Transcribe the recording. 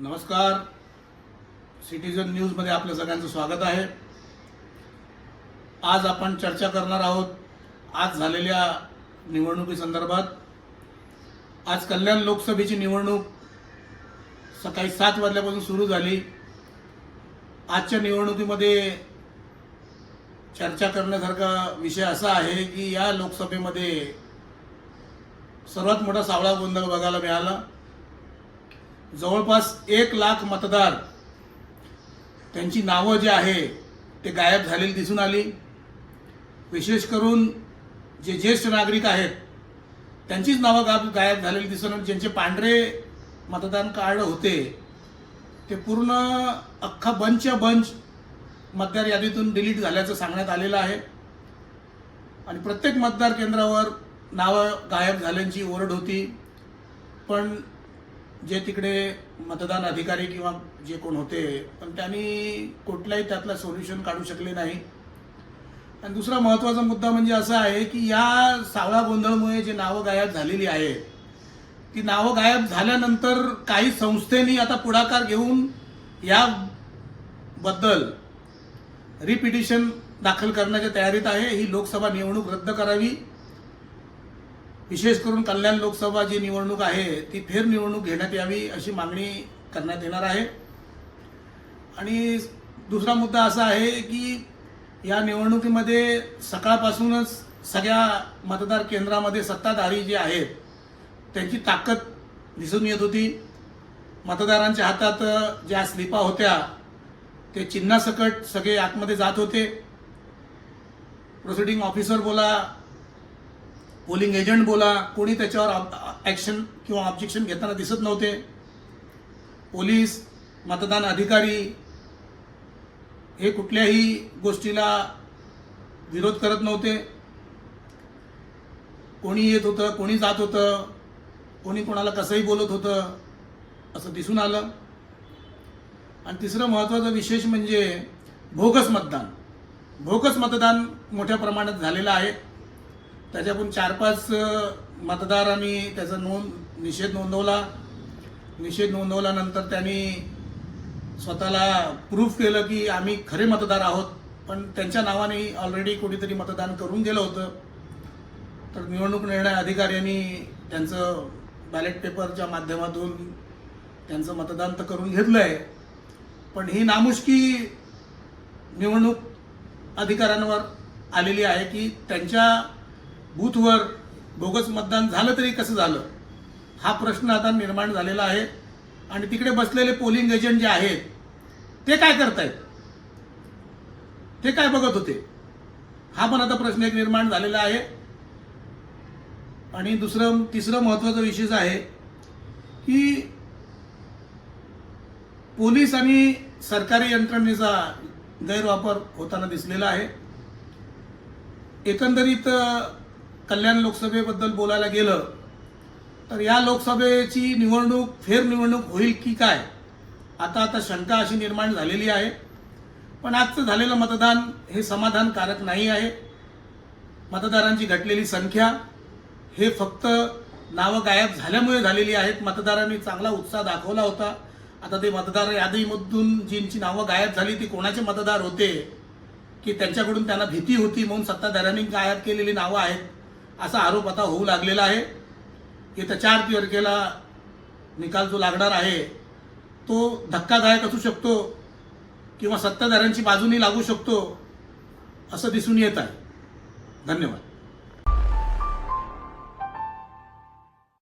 नमस्कार. सिटीजन न्यूजमध्ये आपल्या सगळ्यांचं स्वागत आहे. आज आपण चर्चा करणार आहोत आज झालेल्या निवडणुकीसंदर्भात आज कल्याण लोकसभेची निवडणूक सकाळी सात वाजल्यापासून सुरू झाली. आजच्या निवडणुकीमध्ये चर्चा करण्यासारखा विषय असा आहे की या लोकसभेमध्ये सर्वात मोठा सावळा गोंधळ बघायला मिळाला. जवळपास एक लाख मतदार त्यांची नावं जी आहे ते गायब झालेली दिसून आली. विशेष करून जे ज्येष्ठ नागरिक आहेत त्यांचीच नावं गाब गायब झालेली दिसून आली. ज्यांचे पांढरे मतदान कार्ड होते ते पूर्ण अख्खा बंचच्या बंच मतदार यादीतून डिलीट झाल्याचं सांगण्यात आलेलं आहे. आणि प्रत्येक मतदार केंद्रावर नावं गायब झाल्यांची ओरड होती. पण जे तिकडे मतदान अधिकारी किंवा जे कोण होते पण त्यांनी कुठल्याही त्यातलं सोल्युशन काढू शकले नाही. आणि दुसरा महत्त्वाचा मुद्दा म्हणजे असा आहे की या सावळा गोंधळमुळे जे नावं गायब झालेली आहे ती नावं गायब झाल्यानंतर काही संस्थेनी आता पुढाकार घेऊन याबद्दल रिपिटिशन दाखल करण्याच्या तयारीत आहे. ही लोकसभा निवडणूक रद्द करावी. विशेष करून कल्याण लोकसभा जी निवडणूक आहे ती फेर निवडणूक घेण्यात यावी अशी मागणी करण्यात येणार आहे. आणि दुसरा मुद्दा असा आहे की या निवडणुकीमध्ये सकाळपासूनच सगळ्या मतदार केंद्रामध्ये सत्ताधारी जे आहेत त्यांची ताकद दिसून येत होती. मतदारांच्या हातात ज्या स्लिपा होत्या ते चिन्हासकट सगळे आतमध्ये जात होते. प्रोसिडिंग ऑफिसर बोला पोलिंग एजंट बोला कोणी त्याच्यावर ॲक्शन किंवा ऑब्जेक्शन घेताना दिसत नव्हते. पोलीस मतदान अधिकारी हे कुठल्याही गोष्टीला विरोध करत नव्हते. कोणी येत होतं कोणी जात होतं कोणी कोणाला कसंही बोलत होतं असं दिसून आलं. आणि तिसरं महत्त्वाचं विशेष म्हणजे भोगस मतदान. भोगस मतदान मोठ्या प्रमाणात झालेलं आहे. त्याच्यातून चार पाच मतदारांनी त्याचा नोंद निषेध नोंदवला. निषेध नोंदवल्यानंतर त्यांनी स्वतःला प्रूफ केलं की आम्ही खरे मतदार आहोत. पण त्यांच्या नावाने ऑलरेडी कोणीतरी मतदान करून गेलं होतं. तर निवडणूक निर्णय अधिकाऱ्यांनी त्यांचं बॅलेट पेपरच्या माध्यमातून त्यांचं मतदान तर करून घेतलं आहे पण ही नामुष्की निवडणूक अधिकाऱ्यांवर आलेली आहे की त्यांच्या बूथवर बोगस मतदान झालं तरी कसं झालं? हा प्रश्न आता निर्माण झालेला आहे. आणि तिकडे बसलेले पोलिंग एजंट जे आहेत ते काय करतायत? ते काय बघत होते? हा पण आता प्रश्न एक निर्माण झालेला आहे. आणि दुसरं तिसरं महत्त्वाचा विषय आहे की पोलीस आणि सरकारी यंत्रणेचा गैरवापर होताना दिसलेला आहे. एकंदरीत कल्याण लोकसभेबद्दल बोलायला गेलं तर या लोकसभेची निवडणूक फेरनिवडणूक होईल की काय? आता आता शंका अशी निर्माण झालेली आहे. पण आजचं झालेलं मतदान हे समाधानकारक नाही आहे. मतदारांची घटलेली संख्या हे फक्त नावं गायब झाल्यामुळे झालेली आहेत. मतदारांनी चांगला उत्साह दाखवला होता. आता ते मतदार यादीमधून जींची नावं गायब झाली ती कोणाचे मतदार होते की त्यांच्याकडून त्यांना भीती होती म्हणून सत्ताधाऱ्यांनी गायब केलेली नावं आहेत. असा आरोप आता होऊ लागलेला आहे येत्या चार तारखेला निकाल जो लागणार आहे तो धक्कादायक असू शकतो किंवा सत्ताधाऱ्यांची बाजूनी लागू शकतो असं दिसून येत आहे. धन्यवाद.